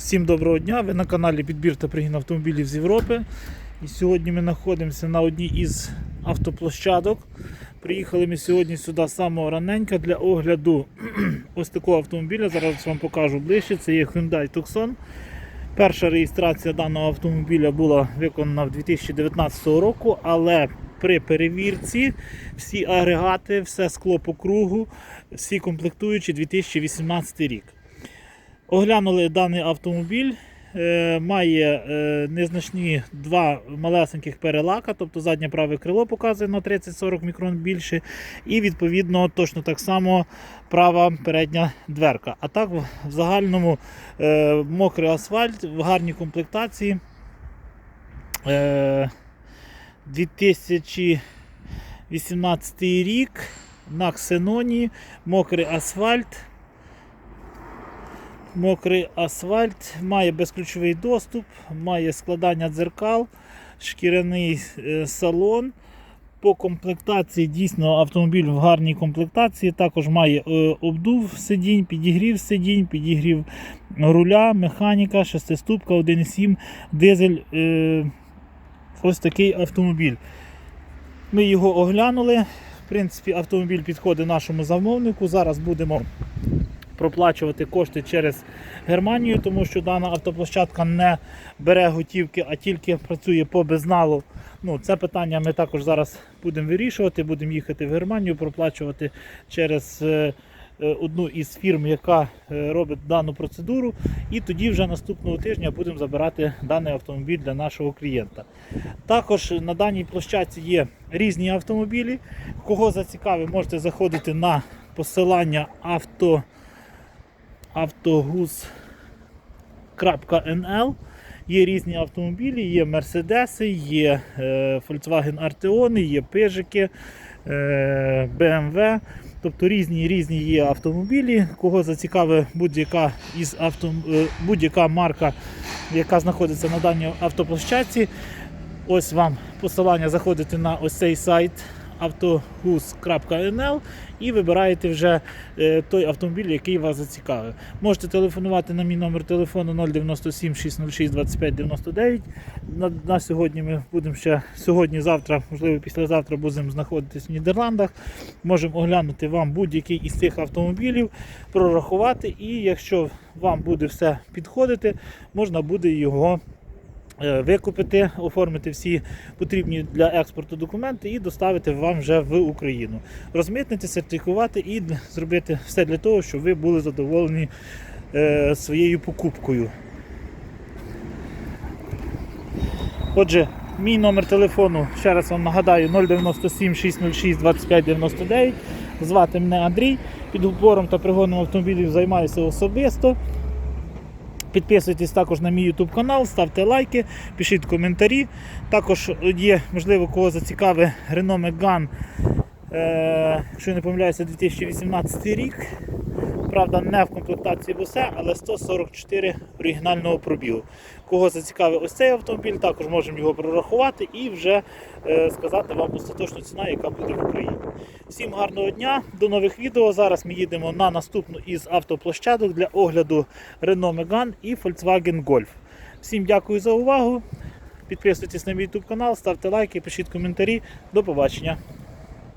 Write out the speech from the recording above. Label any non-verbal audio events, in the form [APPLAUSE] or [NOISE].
Всім доброго дня! Ви на каналі Підбір та пригін автомобілів з Європи. І сьогодні ми знаходимося на одній із автоплощадок. Приїхали ми сьогодні сюди самого раненька для огляду [CLEARS THROAT] ось такого автомобіля. Зараз вам покажу ближче. Це є Hyundai Tucson. Перша реєстрація даного автомобіля була виконана в 2019 року, але при перевірці всі агрегати, все скло по кругу, всі комплектуючі 2018 рік. Оглянули даний автомобіль. Е, має е, незначні два малесеньких перелака, тобто заднє праве крило показує на 30-40 мікрон більше, і відповідно точно так само права передня дверка. А так в загальному е, мокрий асфальт в гарній комплектації. Е, 2018 рік на ксеноні, мокрий асфальт. Мокрий асфальт, має безключовий доступ, має складання дзеркал, шкіряний е, салон. По комплектації дійсно автомобіль в гарній комплектації. Також має е, обдув сидінь, підігрів сидінь, підігрів руля, механіка, шестиступка, 1,7 дизель. Е, ось такий автомобіль. Ми його оглянули. В принципі, автомобіль підходить нашому замовнику. Зараз будемо проплачувати кошти через Германію, тому що дана автоплощадка не бере готівки, а тільки працює по безналу. Ну, це питання ми також зараз будемо вирішувати. Будемо їхати в Германію, проплачувати через е, е, одну із фірм, яка е, робить дану процедуру. І тоді вже наступного тижня будемо забирати даний автомобіль для нашого клієнта. Також на даній площадці є різні автомобілі. Кого зацікавить, можете заходити на посилання авто автогуз.nl. Є різні автомобілі, є Мерседеси, є е, Volkswagen Arteon, є Пежики, е, BMW. Тобто різні різні є автомобілі. Кого зацікавить будь-яка із авто, е, будь-яка марка, яка знаходиться на даній автоплощадці. Ось вам посилання заходите на ось цей сайт автогуз.nl і вибираєте вже е, той автомобіль, який вас зацікавив. Можете телефонувати на мій номер телефону 097 606 25 99. На, на сьогодні ми будемо ще сьогодні, завтра, можливо, післязавтра будемо знаходитись в Нідерландах. Можемо оглянути вам будь-який із цих автомобілів, прорахувати, і якщо вам буде все підходити, можна буде його викупити, оформити всі потрібні для експорту документи і доставити вам вже в Україну. Розмитнити, сертифікувати і зробити все для того, щоб ви були задоволені е, своєю покупкою. Отже, мій номер телефону, ще раз вам нагадаю, 097 606 25 99. Звати мене Андрій. Підбором та пригоном автомобілів займаюся особисто. Підписуйтесь також на мій YouTube канал, ставте лайки, пишіть коментарі. Також є, можливо, кого зацікавить Renault Megane, е, якщо не помиляюся, 2018 рік. Правда, не в комплектації босе, але 144 оригінального пробігу. Кого зацікавить ось цей автомобіль, також можемо його прорахувати і вже е, сказати вам остаточну ціна, яка буде в Україні. Всім гарного дня, до нових відео. Зараз ми їдемо на наступну із автоплощадок для огляду Renault Megane і Volkswagen Golf. Всім дякую за увагу. Підписуйтесь на мій YouTube канал, ставте лайки, пишіть коментарі. До побачення.